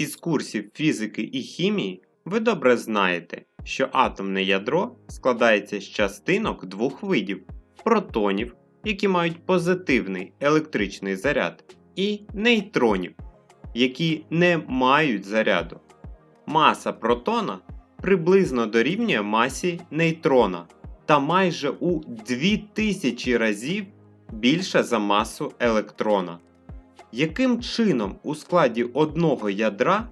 Із курсів фізики і хімії ви добре знаєте, що атомне ядро складається з частинок двох видів протонів, які мають позитивний електричний заряд, і нейтронів, які не мають заряду. Маса протона приблизно дорівнює масі нейтрона та майже у 2000 разів більша за масу електрона. Яким чином у складі одного ядра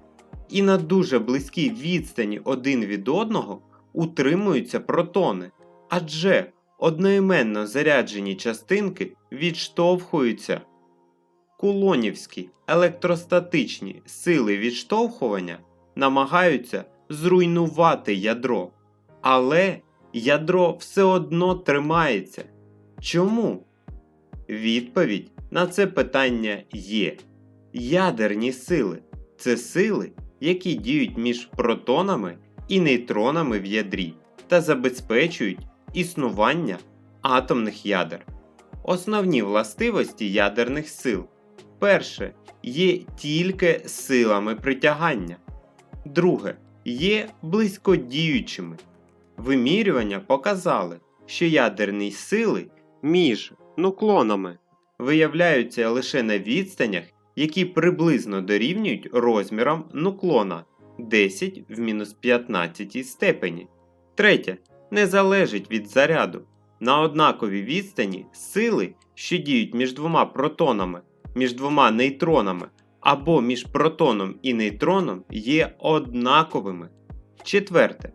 і на дуже близькій відстані один від одного утримуються протони? Адже одноіменно заряджені частинки відштовхуються. Кулонівські електростатичні сили відштовхування намагаються зруйнувати ядро, але ядро все одно тримається. Чому? Відповідь на це питання є. Ядерні сили це сили, які діють між протонами і нейтронами в ядрі та забезпечують існування атомних ядер. Основні властивості ядерних сил. Перше є тільки силами притягання. Друге є близькодіючими. Вимірювання показали, що ядерні сили між нуклонами виявляються лише на відстанях, які приблизно дорівнюють розмірам нуклона 10 в мінус 15 степені. Третє не залежить від заряду. На однаковій відстані сили, що діють між двома протонами, між двома нейтронами або між протоном і нейтроном, є однаковими. Четверте.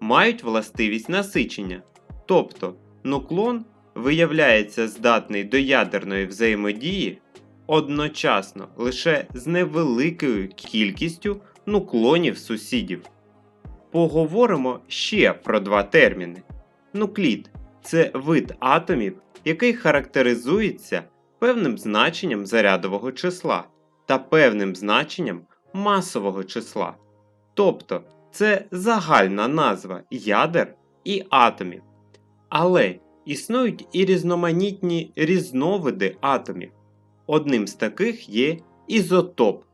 Мають властивість насичення. Тобто нуклон виявляється здатний до ядерної взаємодії одночасно лише з невеликою кількістю нуклонів сусідів. Поговоримо ще про два терміни. Нуклід це вид атомів, який характеризується певним значенням зарядового числа та певним значенням масового числа. Тобто це загальна назва ядер і атомів. Але існують і різноманітні різновиди атомів. Одним з таких є ізотоп.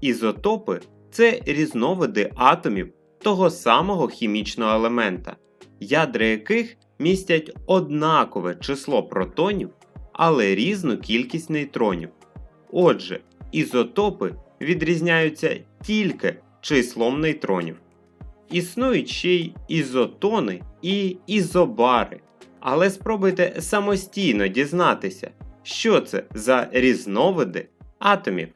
Ізотопи це різновиди атомів того самого хімічного елемента, ядра яких містять однакове число протонів, але різну кількість нейтронів. Отже, ізотопи відрізняються тільки числом нейтронів. Існують ще й ізотони і ізобари. Але спробуйте самостійно дізнатися, що це за різновиди атомів.